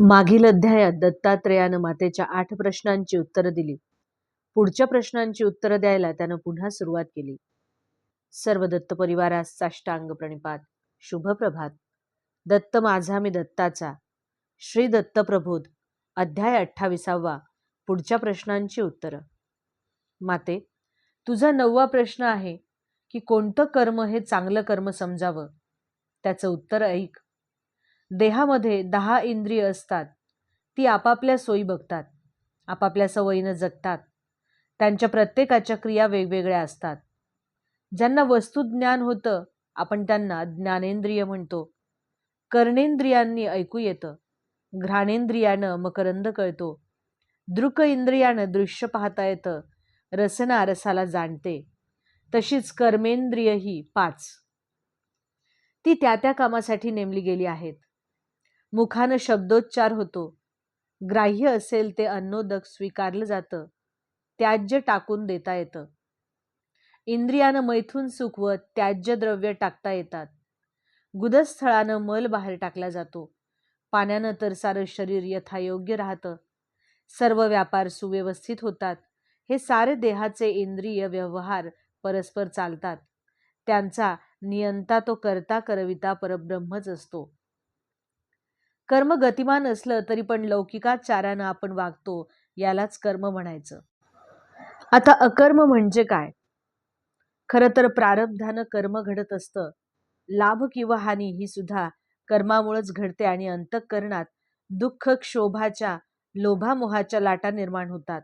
मागील अध्यायात दत्तात्रेयानं मातेच्या आठ प्रश्नांची उत्तरं दिली. पुढच्या प्रश्नांची उत्तरं द्यायला त्यानं पुन्हा सुरुवात केली. सर्व दत्त परिवारास साष्टांग प्रणिपात शुभप्रभात दत्त माझा मी दत्ताचा. श्री दत्त प्रबोध. अध्याय अठ्ठावीसावा. पुढच्या प्रश्नांची उत्तरं. माते तुझा नववा प्रश्न आहे की कोणतं कर्म हे चांगलं कर्म समजावं? त्याचं उत्तर ऐक. देहामध्ये दहा इंद्रिय असतात ती आपापल्या सोयी बघतात आपापल्या सवयीनं जगतात. त्यांच्या प्रत्येकाच्या क्रिया वेगवेगळ्या असतात. ज्यांना वस्तुज्ञान होतं आपण त्यांना ज्ञानेंद्रिय म्हणतो. कर्णेंद्रियांनी ऐकू येतं घ्राणेंद्रियानं मकरंद कळतो. दृक इंद्रियानं दृश्य पाहता येतं रसना रसाला जाणते. तशीच कर्मेंद्रियही पाच. ती त्या त्या कामासाठी नेमली गेली आहेत. मुखानं शब्दोच्चार होतो. ग्राह्य असेल ते अन्नोदक स्वीकारलं जातं. त्याज्य टाकून देता येतं. इंद्रियानं मैथून सुकवत त्याज्य द्रव्य टाकता येतात. गुदस्थळानं मल बाहेर टाकला जातो. पाण्यानं तर सारं शरीर यथायोग्य राहतं. सर्व व्यापार सुव्यवस्थित होतात. हे सारे देहाचे इंद्रिय व्यवहार परस्पर चालतात. त्यांचा नियंता तो करता करविता परब्रह्मच असतो. कर्म गतिमान असलं तरी पण लौकिकाचारानं आपण वागतो यालाच कर्म म्हणायचं. आता अकर्म म्हणजे काय? खरं तर प्रारब्धानं कर्म घडत असतं. लाभ किंवा हानी ही सुद्धा कर्मामुळेच घडते आणि अंतःकरणात दुःख क्षोभाच्या लोभामोहाच्या लाटा निर्माण होतात.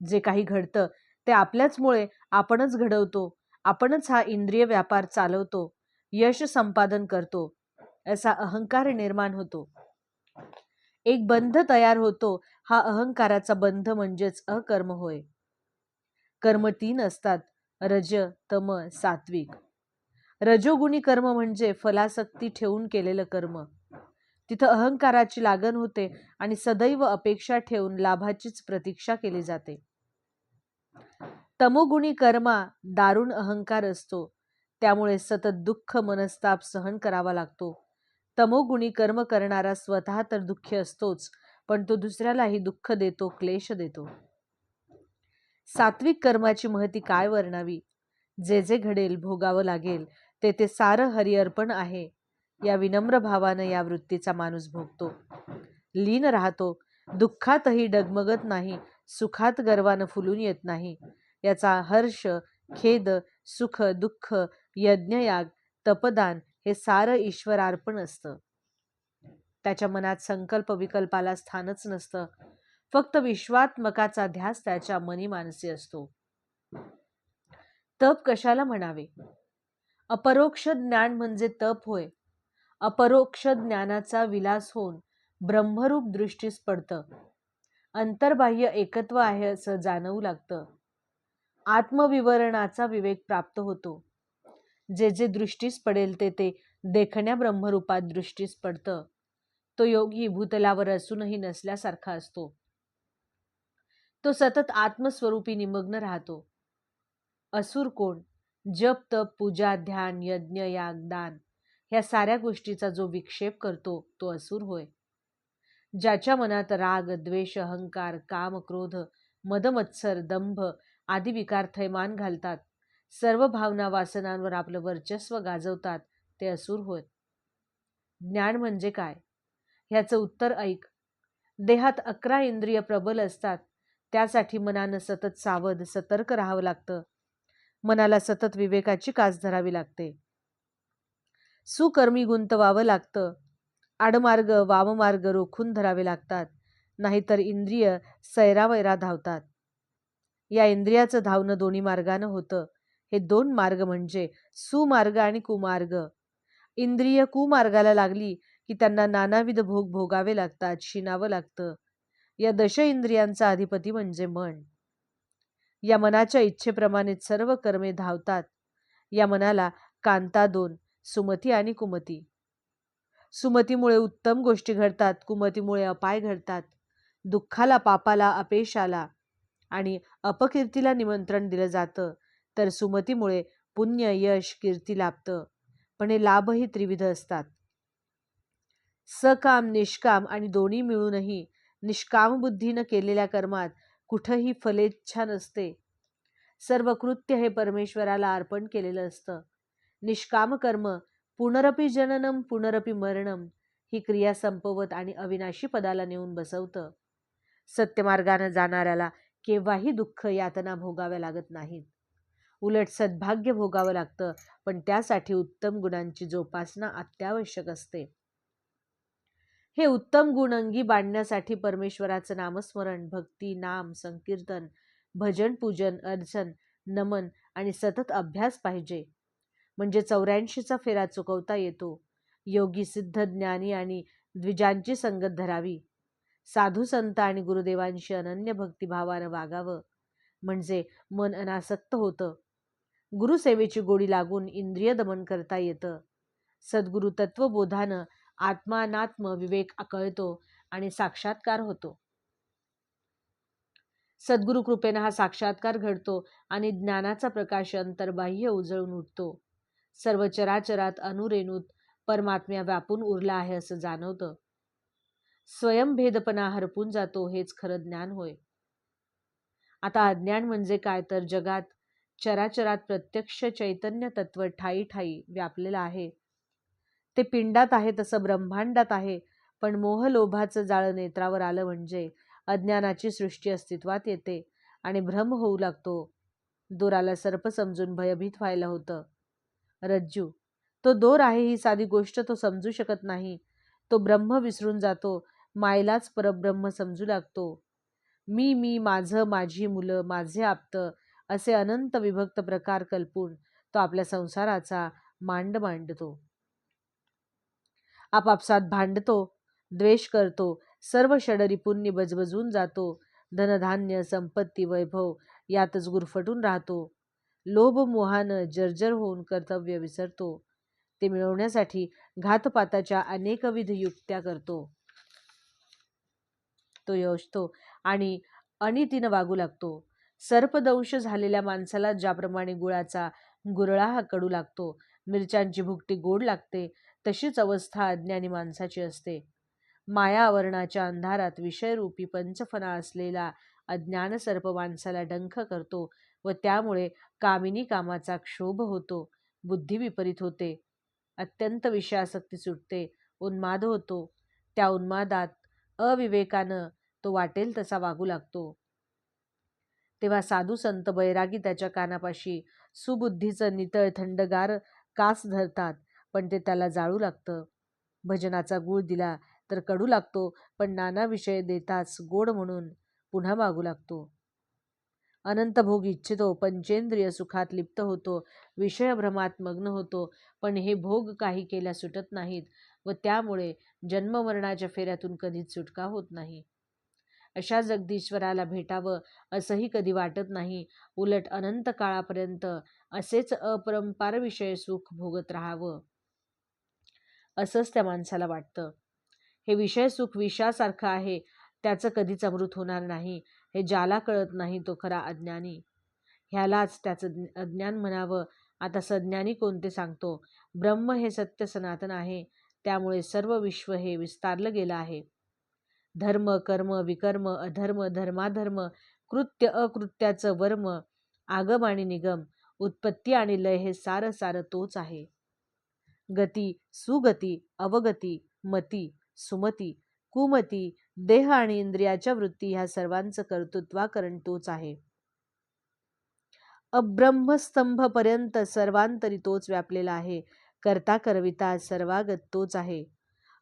जे काही घडतं ते आपल्याचमुळे आपणच घडवतो आपणच हा इंद्रिय व्यापार चालवतो यश संपादन करतो असा अहंकार निर्माण होतो. एक बंध तयार होतो. हा अहंकाराचा बंध म्हणजेच अकर्म होय. कर्म तीन असतात. रज तम सात्विक. रजोगुणी कर्म म्हणजे फलासक्ती ठेवून केलेलं कर्म. तिथं अहंकाराची लागण होते आणि सदैव अपेक्षा ठेवून लाभाचीच प्रतीक्षा केली जाते. तमोगुणी कर्मा दारुण अहंकार असतो. त्यामुळे सतत दुःख मनस्ताप सहन करावा लागतो. तमोगुणी कर्म करणारा स्वतः तर दुःखी असतोच पण तो दुसऱ्यालाही दुःख देतो क्लेश देतो. सात्विक कर्माची महती काय वर्णावी? जे जे घडेल भोगावं लागेल ते ते सारं हरिअर्पण आहे या विनम्र भावानं या वृत्तीचा माणूस भोगतो. लीन राहतो दुःखातही डगमगत नाही सुखात गर्वानं फुलून येत नाही याचा हर्ष खेद सुख दुःख यज्ञयाग तपदान हे सारं ईश्वरार्पण असतं. त्याच्या मनात संकल्प विकल्पाला स्थानच नसतं. फक्त विश्वात्मकाचा ध्यास त्याच्या मनी मानसी असतो. तप कशाला म्हणावे? अपरोक्ष ज्ञान म्हणजे तप होय. अपरोक्ष ज्ञानाचा विलास होऊन ब्रह्मरूप दृष्टीस पडतं. अंतर्बाह्य एकत्व आहे असं जाणवू लागतं. आत्मविवरणाचा विवेक प्राप्त होतो. जे जे दृष्टीस पडेल ते ते देखण्या ब्रह्मरूपात दृष्टीस पडतं. तो योगी भूतलावर असूनही नसल्यासारखा असतो. तो सतत आत्मस्वरूपी निमग्न राहतो. असुर कोण? जप तप पूजा ध्यान यज्ञ याग दान ह्या साऱ्या गोष्टीचा जो विक्षेप करतो तो असुर होय. ज्याच्या मनात राग द्वेष अहंकार काम क्रोध मदमत्सर दंभ आदी विकार थैमान घालतात सर्व भावना वासनांवर आपलं वर्चस्व गाजवतात ते असुर होत ज्ञान म्हणजे काय? ह्याचं उत्तर ऐक. देहात अकरा इंद्रिय प्रबल असतात त्यासाठी मनानं सतत सावध सतर्क राहावं लागतं. मनाला सतत विवेकाची कास धरावी लागते. सुकर्मी गुंतवावं लागतं. आडमार्ग वाममार्ग रोखून धरावे लागतात नाहीतर इंद्रिय सैरावैरा धावतात. या इंद्रियाचं धावणं दोन्ही मार्गानं होतं. हे दोन मार्ग म्हणजे सुमार्ग आणि कुमार्ग. इंद्रिय कुमार्गाला लागली की त्यांना नानाविध भोग भोगावे लागतात शिनावं लागतं. या दश इंद्रियांचा अधिपती म्हणजे मन. या मनाच्या इच्छेप्रमाणे सर्व कर्मे धावतात. या मनाला कांता दोन सुमती आणि कुमती. सुमतीमुळे उत्तम गोष्टी घडतात कुमतीमुळे अपाय घडतात. दुःखाला पापाला अपेशाला आणि अपकीर्तीला निमंत्रण दिलं जातं. तर सुमतीमुळे पुण्य यश कीर्ती लाभतं. पण हे लाभही त्रिविध असतात. सकाम निष्काम आणि दोन्ही मिळूनही निष्काम बुद्धीनं केलेल्या कर्मात कुठंही फलेच्छा नसते. सर्व कृत्य हे परमेश्वराला अर्पण केलेलं असतं. निष्काम कर्म पुनरपी जननम पुनरपी मरणम ही क्रिया संपवत आणि अविनाशी पदाला नेऊन बसवतं. सत्यमार्गानं जाणाऱ्याला केव्हाही दुःख यातना भोगाव्या लागत नाहीत. उलट सद्भाग्य भोगावं लागतं. पण त्यासाठी उत्तम गुणांची जोपासना अत्यावश्यक असते. हे उत्तम गुण अंगी बांधण्यासाठी परमेश्वराचं नामस्मरण भक्ती नाम संकीर्तन भजन पूजन अर्चन नमन आणि सतत अभ्यास पाहिजे. म्हणजे चौऱ्याऐंशीचा फेरा चुकवता येतो. योगी सिद्ध ज्ञानी आणि द्विजांची संगत धरावी. साधू संत आणि गुरुदेवांशी अनन्य भक्तिभावानं वागावं. म्हणजे मन अनासक्त होतं. गुरुसेवेची गोडी लागून इंद्रिय दमन करता येतं. सद्गुरु तत्वबोधानं आत्मानात्म विवेक आकळतो आणि साक्षात्कार होतो. सद्गुरु कृपेनं हा साक्षात्कार घडतो आणि ज्ञानाचा प्रकाश अंतर्बाह्य उजळून उठतो. सर्व चराचरात अनुरेणूत परमात्म्या व्यापून उरला आहे असं जाणवतं. स्वयंभेदपणा हरपून जातो हेच खरं ज्ञान होय. आता अज्ञान म्हणजे काय तर जगात चराचरात प्रत्यक्ष चैतन्य तत्व ठाई ठाई व्यापलेलं आहे. ते पिंडात आहे तसं ब्रह्मांडात आहे पण मोह लोभाचं जाळं नेत्रावर आलं म्हणजे अज्ञानाची सृष्टी अस्तित्वात येते आणि भ्रम होऊ लागतो. दोराला सर्प समजून भयभीत व्हायला होतं. रज्जू तो दोर आहे ही साधी गोष्ट तो समजू शकत नाही. तो ब्रह्म विसरून जातो मायलाच परब्रह्म समजू लागतो. मी मी माझं माझी मुलं माझे आप्त असे अनंत विभक्त प्रकार कल्पून तो आपल्या संसाराचा मांड मांडतो. आपापसात भांडतो द्वेष करतो सर्व षडरिपूंनी बजबजून जातो धनधान्य संपत्ती वैभव यातच गुरफटून राहतो. लोभ मोहानं जर्जर होऊन कर्तव्य विसरतो. ते मिळवण्यासाठी घातपाताच्या अनेकविध युक्त्या करतो. तो यशतो आणि अनितीनं वागू लागतो. सर्पदंश झालेल्या माणसाला ज्याप्रमाणे गुळाचा गुरळा हा कडू लागतो मिरच्यांची भुकटी गोड लागते तशीच अवस्था अज्ञानी माणसाची असते. माया आवरणाच्या अंधारात विषयरूपी पंचफना असलेला अज्ञान सर्प माणसाला डंख करतो व त्यामुळे कामिनी कामाचा क्षोभ होतो बुद्धी विपरीत होते. अत्यंत विषयासक्ती सुटते उन्माद होतो. त्या उन्मादात अविवेकानं तो वाटेल तसा वागू लागतो. तेव्हा साधू संत बैरागी त्याच्या कानापाशी सुबुद्धीचं नितळ थंडगार कास धरतात पण ते त्याला जाळू लागतं. भजनाचा गुळ दिला तर कडू लागतो पण नाना विषय देताच गोड म्हणून पुन्हा मागू लागतो. अनंत भोग इच्छितो पंचेंद्रिय सुखात लिप्त होतो विषयभ्रमात मग्न होतो पण हे भोग काही केल्या सुटत नाहीत व त्यामुळे जन्ममरणाच्या फेऱ्यातून कधीच सुटका होत नाही. अशा जगदीश्वराला भेटावं असंही कधी वाटत नाही. उलट अनंत काळापर्यंत असेच अपरंपार विषय सुख भोगत राहावं. असंच त्या माणसाला वाटतं. हे विषय सुख विषासारखं आहे त्याचं कधीच अमृत होणार नाही हे ज्याला कळत नाही तो खरा अज्ञानी. ह्यालाच त्याचं अज्ञान म्हणावं. आता सज्ञानी कोणते सांगतो? ब्रह्म हे सत्य सनातन आहे त्यामुळे सर्व विश्व हे विस्तारलं गेलं आहे. धर्म कर्म विकर्म अधर्म धर्माधर्म कृत्य अकृत्याचं वर्म आगम आणि निगम उत्पत्ती आणि लय हे सारं सारं तोच आहे. गती सुगती अवगती मती सुमती कुमती देह आणि इंद्रियाच्या वृत्ती ह्या सर्वांचं कर्तृत्वाकरण तोच आहे. अब्रह्मस्तंभ पर्यंत सर्वांतरी तोच व्यापलेला आहे. करता करविता सर्वागत तोच आहे.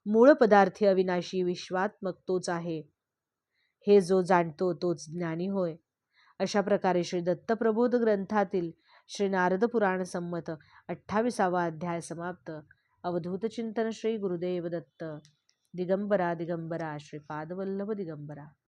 मूळ पदार्थी अविनाशी विश्वात्मक तोच आहे. हे जो जाणतो तोच ज्ञानी होय. अशा प्रकारे श्री दत्तप्रबोध ग्रंथातील श्री नारद पुराण संमत अठ्ठावीसावा अध्याय समाप्त. अवधूत चिंतन श्री गुरुदेव दत्त. दिगंबरा दिगंबरा श्रीपादवल्लभ दिगंबरा.